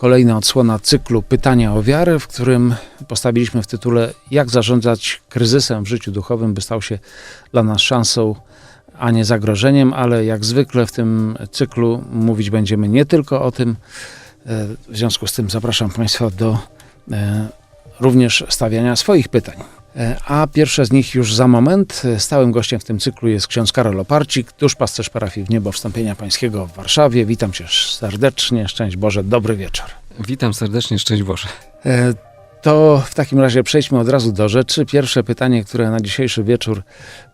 kolejna odsłona cyklu Pytania o wiarę, w którym postawiliśmy w tytule Jak zarządzać kryzysem w życiu duchowym, by stał się dla nas szansą, a nie zagrożeniem, ale jak zwykle w tym cyklu mówić będziemy nie tylko o tym. E, W związku z tym zapraszam Państwa do e, również stawiania swoich pytań. E, A pierwsze z nich już za moment. E, Stałym gościem w tym cyklu jest ksiądz Karol Oparcik, duszpasterz parafii w Niebo Wstąpienia Pańskiego w Warszawie. Witam Cię serdecznie, szczęść Boże, dobry wieczór. Witam serdecznie, szczęść Boże. E, To w takim razie przejdźmy od razu do rzeczy. Pierwsze pytanie, które na dzisiejszy wieczór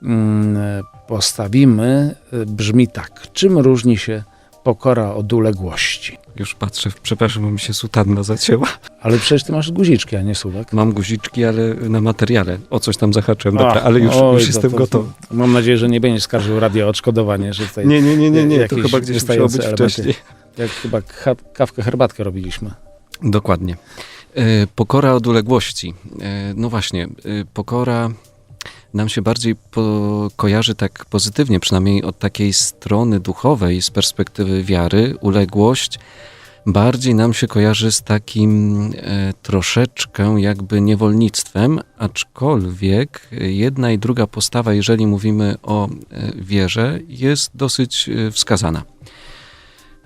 mm, postawimy, brzmi tak. Czym różni się pokora od uległości? Już patrzę, przepraszam, bo mi się sutanna zacięła. Ale przecież ty masz guziczki, a nie suwak. Mam guziczki, ale na materiale. O coś tam zahaczyłem, dobra, ale już, oj, już jestem to- gotowy. Mam nadzieję, że nie będziesz skarżył radio o odszkodowanie, że tutaj Nie, nie, nie, nie, nie, to chyba gdzieś musiało być elementy. wcześniej. jak chyba ka- kawkę, herbatkę robiliśmy. Dokładnie. E, Pokora od uległości. E, No właśnie, e, pokora nam się bardziej kojarzy tak pozytywnie, przynajmniej od takiej strony duchowej, z perspektywy wiary. Uległość bardziej nam się kojarzy z takim e, troszeczkę jakby niewolnictwem, aczkolwiek jedna i druga postawa, jeżeli mówimy o e, wierze, jest dosyć e, wskazana.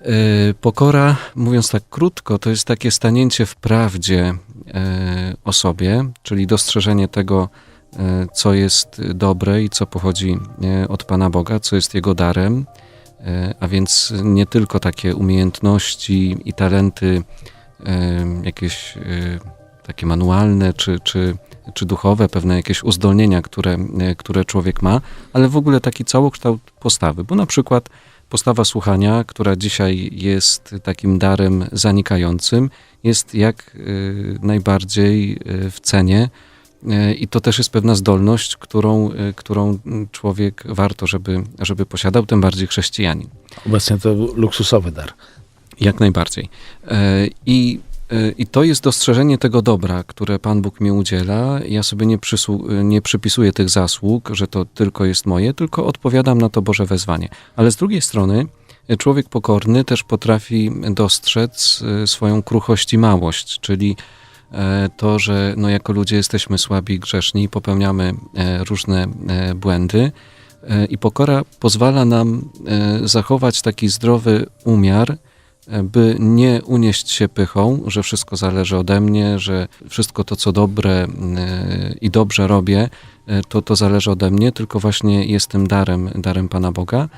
E, Pokora, mówiąc tak krótko, to jest takie stanięcie w prawdzie e, o sobie, czyli dostrzeżenie tego, co jest dobre i co pochodzi e, od Pana Boga, co jest Jego darem, e, a więc nie tylko takie umiejętności i talenty e, jakieś e, takie manualne czy, czy, czy duchowe, pewne jakieś uzdolnienia, które, e, które człowiek ma, ale w ogóle taki całokształt postawy, bo na przykład postawa słuchania, która dzisiaj jest takim darem zanikającym, jest jak najbardziej w cenie. Y, I to też jest pewna zdolność, którą, y, którą człowiek warto, żeby, żeby posiadał, tym bardziej chrześcijanin. Obecnie to luksusowy dar. Jak najbardziej. E, I, e, I to jest dostrzeżenie tego dobra, które Pan Bóg mi udziela. Ja sobie nie, nie przypisuję tych zasług, że to tylko jest moje, tylko odpowiadam na to Boże wezwanie. Ale z drugiej strony, e, człowiek pokorny też potrafi dostrzec e, swoją kruchość i małość, czyli e, to, że no jako ludzie jesteśmy słabi, grzeszni, popełniamy e, różne e, błędy. E, I pokora pozwala nam e, zachować taki zdrowy umiar, e, by nie unieść się pychą, że wszystko zależy ode mnie, że wszystko to, co dobre e, i dobrze robię, e, to to zależy ode mnie, tylko właśnie jestem darem, darem Pana Boga.